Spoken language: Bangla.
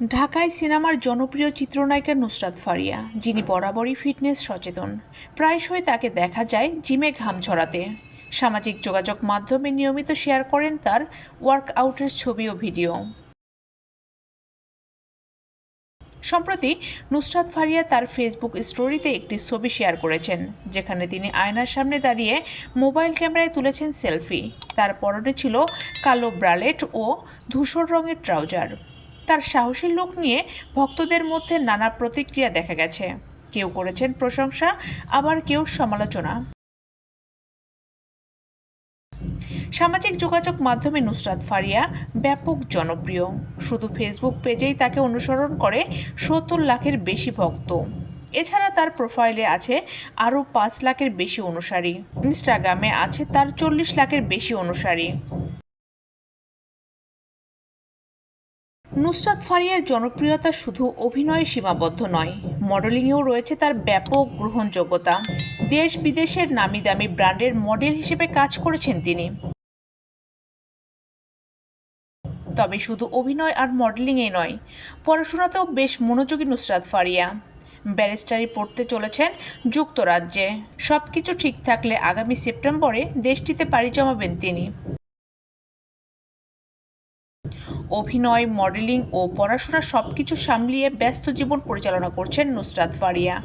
ঢাকায় সিনেমার জনপ্রিয় চিত্রনায়িকা নুসরাত ফারিয়া, যিনি বরাবরই ফিটনেস সচেতন। প্রায়শই তাকে দেখা যায় জিমে ঘাম ঝরাতে সামাজিক যোগাযোগ মাধ্যমে নিয়মিত শেয়ার করেন তার ওয়ার্কআউটের ছবি ও ভিডিও। সম্প্রতি নুসরাত ফারিয়া তার ফেসবুক স্টোরিতে একটি ছবি শেয়ার করেছেন, যেখানে তিনি আয়নার সামনে দাঁড়িয়ে মোবাইল ক্যামেরায় তুলেছেন সেলফি। তার পরনে ছিল কালো ব্রালেট ও ধূসর রঙের ট্রাউজার। তার সাহসী লোক নিয়ে ভক্তদের মধ্যে নানা প্রতিক্রিয়া দেখা গেছে। কেউ করেছেন প্রশংসা, আবার কেউ সমালোচনা। সামাজিক যোগাযোগ মাধ্যমে নুসরাত ফারিয়া ব্যাপক জনপ্রিয়। শুধু ফেসবুক পেজেই তাকে অনুসরণ করে সত্তর লাখের বেশি ভক্ত। এছাড়া তার প্রোফাইলে আছে আরও পাঁচ লাখের বেশি অনুসারী। ইনস্টাগ্রামে আছে তার চল্লিশ লাখের বেশি অনুসারী। নুসরাত ফারিয়ার জনপ্রিয়তা শুধু অভিনয়ে সীমাবদ্ধ নয়, মডেলিংয়েও রয়েছে তার ব্যাপক গ্রহণযোগ্যতা। দেশ বিদেশের নামি দামি ব্র্যান্ডের মডেল হিসেবে কাজ করেছেন তিনি। তবে শুধু অভিনয় আর মডেলিংয়ে নয়, পড়াশোনাতেও বেশ মনোযোগী নুসরাত ফারিয়া। ব্যারিস্টারি পড়তে চলেছেন যুক্তরাজ্যে। সব কিছু ঠিক থাকলে আগামী সেপ্টেম্বরে দেশটিতে পাড়ি জমাবেন তিনি। অভিনয় মডেলিং ও পড়াশোনা সবকিছু সামলিয়ে ব্যস্ত জীবন পরিচালনা করছেন নুসরাত ফারিয়া।